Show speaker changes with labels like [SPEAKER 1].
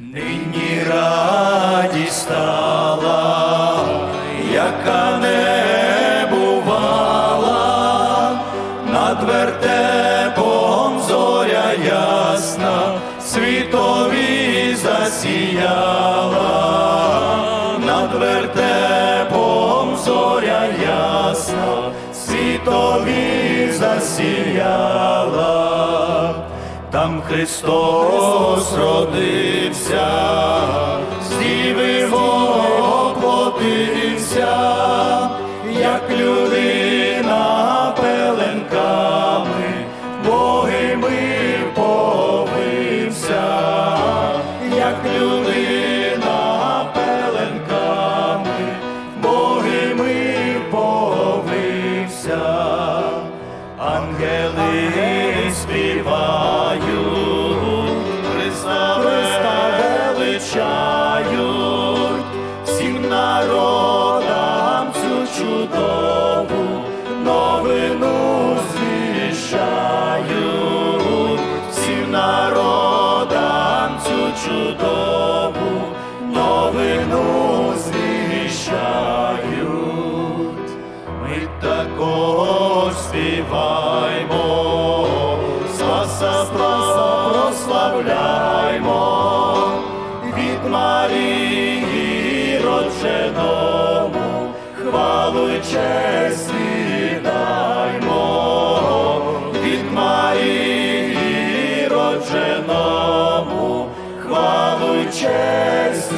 [SPEAKER 1] Нині радість стала, яка не бувала, над вертепом зоря ясна, світові засіяла, над вертепом зоря ясна, світові засіяла. Там Христос родився, з діви як людина пеленками, богими повився, як людина народам цю чудову новину звіщають, всім народам цю чудову новину звіщають. Ми також співаймо, Родженому, хвалу й честь віддаймо, від Марії родженому, хвалу й честь